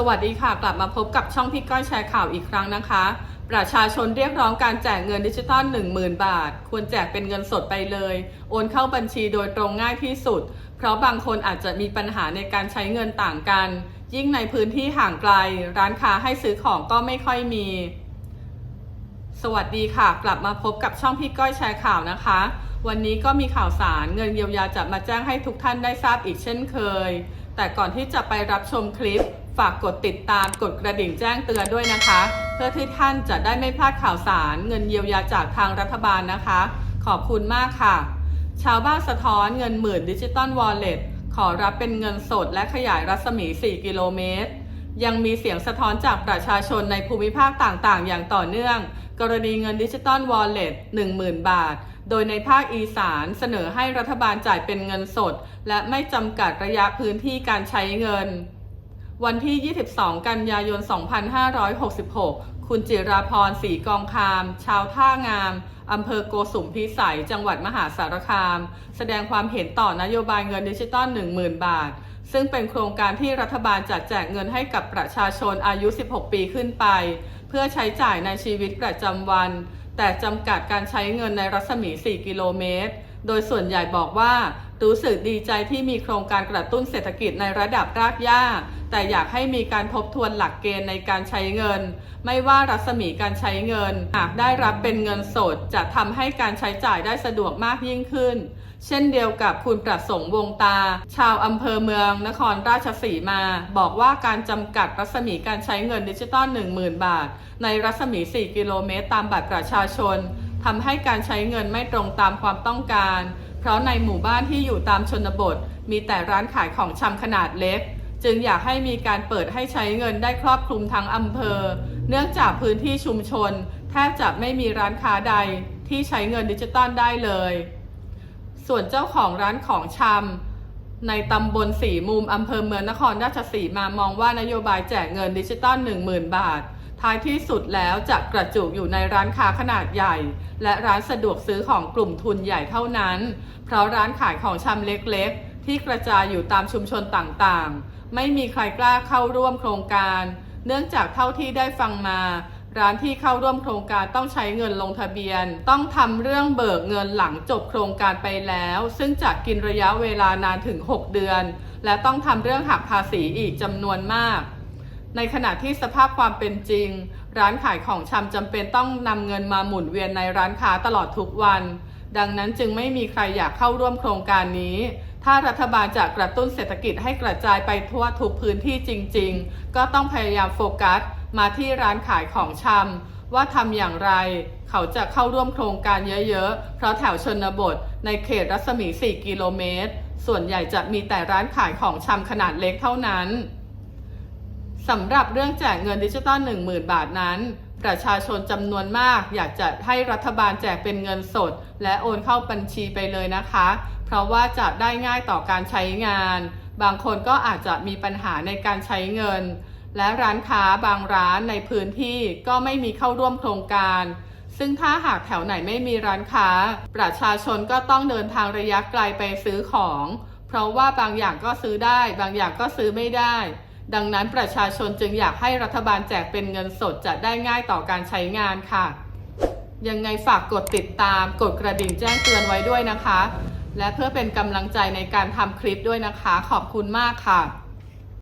สวัสดีค่ะ กลับมาพบกับช่องพี่ก้อยแชร์ข่าวอีกครั้งนะคะ ประชาชนเรียกร้องการแจกเงินดิจิตอล10,000 บาท ควรแจกเป็นเงินสดไปเลย โอนเข้าบัญชีโดยตรงง่ายที่สุด เพราะบางคนอาจจะมีปัญหาในการใช้เงินต่างกัน ยิ่งในพื้นที่ห่างไกล ร้านค้าให้ซื้อของก็ไม่ค่อยมี สวัสดีค่ะ กลับมาพบกับช่องพี่ก้อยแชร์ข่าวนะคะ วันนี้ก็มีข่าวสารเงินเยียวยาจะมาแจ้งให้ทุกท่านได้ทราบอีกเช่นเคย แต่ก่อนที่จะไปรับชมคลิป ฝากกดติดตามกดกระดิ่งแจ้งเตือนด้วยนะคะ เพื่อที่ท่านจะได้ไม่พลาดข่าวสารเงินเยียวยาจากทางรัฐบาลนะคะ ขอบคุณมากค่ะ ชาวบ้านสะท้อนเงินหมื่นดิจิตอลวอลเล็ตขอรับเป็นเงินสดและขยายรัศมี 4 กิโลเมตร ยังมีเสียงสะท้อนจากประชาชนในภูมิภาคต่างๆ อย่างต่อเนื่อง กรณีเงินดิจิตอลวอลเล็ต10,000 บาท โดยในภาคอีสานเสนอให้รัฐบาลจ่ายเป็นเงินสด และไม่จำกัดระยะพื้นที่การใช้เงิน วันที่ 22 กันยายน 2566 คุณจิราพรศรีกองคาม ชาวท่างาม อำเภอโกสุมพิสัย จังหวัดมหาสารคาม แสดงความเห็นต่อนโยบายเงินดิจิตอล 10,000 บาท ซึ่งเป็นโครงการที่รัฐบาลจัดแจกเงินให้กับประชาชนอายุ 16 ปีขึ้นไป เพื่อใช้จ่ายในชีวิตประจำวัน แต่จำกัดการใช้เงินในรัศมี 4 กิโลเมตร โดยส่วนใหญ่บอกว่า รู้สึกดีใจที่มีโครงการกระตุ้นเศรษฐกิจในระดับรากหญ้า แต่อยากให้มีการทบทวนหลักเกณฑ์ในการใช้เงิน ไม่ว่ารัศมีการใช้เงิน หากได้รับเป็นเงินสด จะทำให้การใช้จ่ายได้สะดวกมากยิ่งขึ้น เช่นเดียวกับคุณประสงค์วงตา ชาวอำเภอเมือง นครราชสีมา บอกว่าการจำกัดรัศมีการใช้เงินดิจิตอล10,000 บาท ในรัศมี 4 กิโลเมตร ตามบัตรประชาชนทำให้การใช้เงินไม่ตรงตามความต้องการ ราะในหมู่บ้านที่อยู่ตามชนบท มีแต่ร้านขายของชำขนาดเล็ก จึงอยากให้มีการเปิดให้ใช้เงินได้ครอบคลุมทั้งอำเภอ เนื่องจากพื้นที่ชุมชน แทบจะไม่มีร้านค้าใดที่ใช้เงินดิจิตอลได้เลย ส่วนเจ้าของร้านของชำในตำบลสีมุมอำเภอเมืองนครราชสีมามองว่านโยบายแจกเงินดิจิตอล10,000 บาท ท้ายที่สุดแล้วจะกระจุกอยู่ในร้านค้าขนาดใหญ่ และร้านสะดวกซื้อของกลุ่มทุนใหญ่เท่านั้น เพราะร้านขายของชำเล็กๆ ที่กระจายอยู่ตามชุมชนต่างๆ ไม่มีใครกล้าเข้าร่วมโครงการ เนื่องจากเท่าที่ได้ฟังมาร้านที่เข้าร่วมโครงการต้องใช้เงินลงทะเบียน ต้องทำเรื่องเบิกเงินหลังจบโครงการไปแล้ว ซึ่งจะกินระยะเวลานานถึง 6 เดือน และต้องทำเรื่องหักภาษีอีกจำนวนมาก ในขณะที่สภาพความเป็นจริง ร้านขายของชำจำเป็นต้องนำเงินมาหมุนเวียนในร้านค้าตลอดทุกวัน ดังนั้นจึงไม่มีใครอยากเข้าร่วมโครงการนี้ ถ้ารัฐบาลจะกระตุ้นเศรษฐกิจให้กระจายไปทั่วทุกพื้นที่จริง ๆ ก็ต้องพยายามโฟกัส มาที่ร้านขายของชำว่าทำอย่างไร เขาจะเข้าร่วมโครงการเยอะๆ เพราะแถวชนบท ในเขตรัศมี 4 กิโลเมตร ส่วนใหญ่จะมีแต่ร้านขายของชำขนาดเล็กเท่านั้น สำหรับเรื่องแจกเงินดิจิตอล10,000 บาทนั้น ประชาชนจำนวนมากอยากจะให้รัฐบาลแจกเป็นเงินสด และโอนเข้าบัญชีไปเลยนะคะ เพราะว่าจะได้ง่ายต่อการใช้งาน บางคนก็อาจจะมีปัญหาในการใช้เงิน และร้านค้าบางร้านในพื้นที่ก็ไม่มีเข้าร่วมโครงการซึ่งถ้าหากแถวไหนไม่มีร้านค้า ประชาชนก็ต้องเดินทางระยะไกลไปซื้อของ เพราะว่าบางอย่างก็ซื้อได้ บางอย่างก็ซื้อไม่ได้ ดังนั้นประชาชนจึงอยากให้รัฐบาลแจกเป็นเงินสดจะได้ง่ายต่อการใช้งานค่ะ ยังไงฝากกดติดตาม กดกระดิ่งแจ้งเตือนไว้ด้วยนะคะ และเพื่อเป็นกำลังใจในการทำคลิปด้วยนะคะ ขอบคุณมากค่ะ